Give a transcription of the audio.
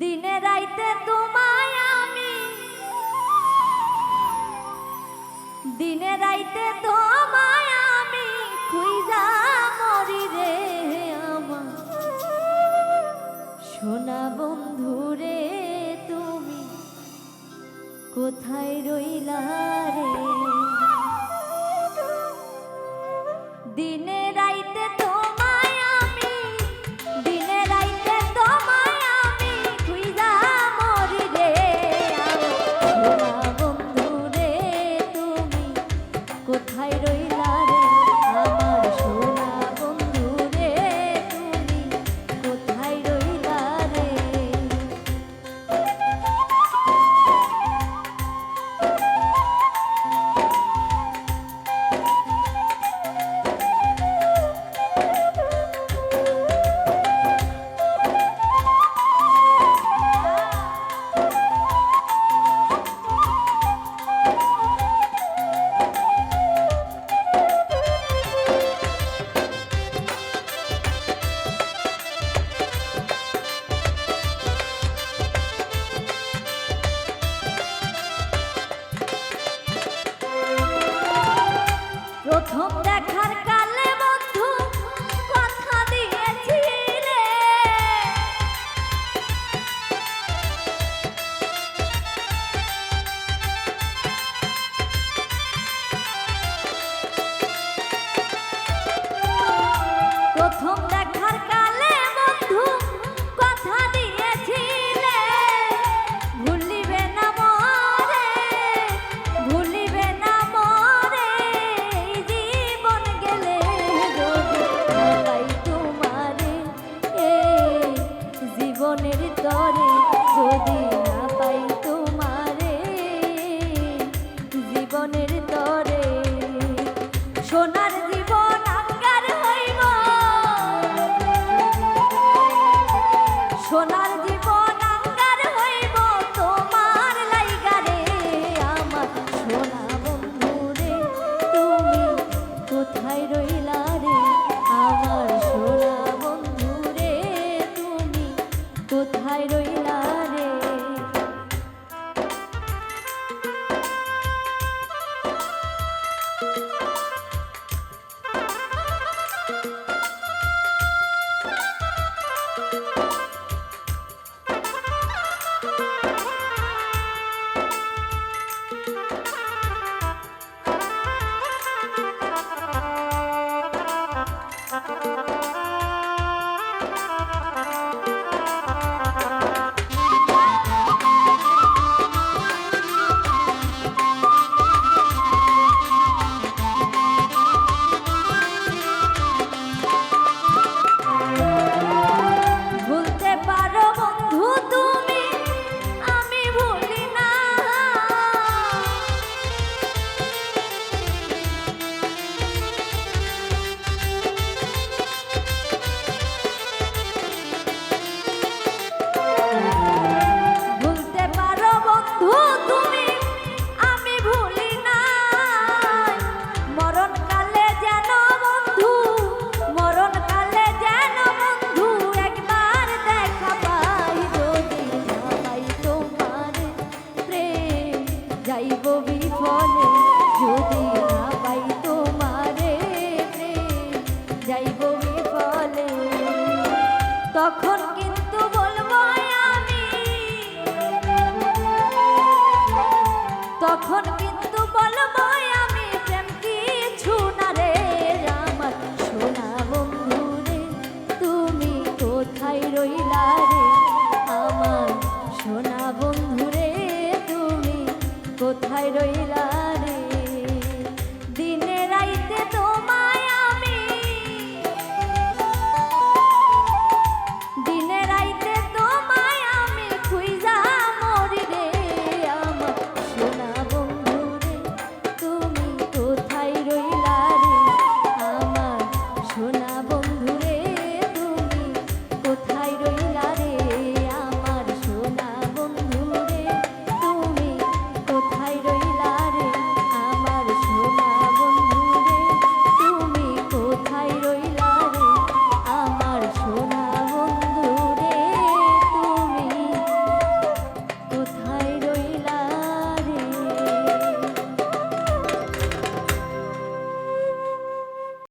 দিনে রাইতে তোমায় আমি। দিনে রাইতে তোমায় আমি, খুইজা মরি রে আমা সোনা বন্ধু রে তুমি, কোথায় রইলা রে? লীলার জীবনের তরে সোনার জীবন আঙ্গার হইব। সোনার জীবন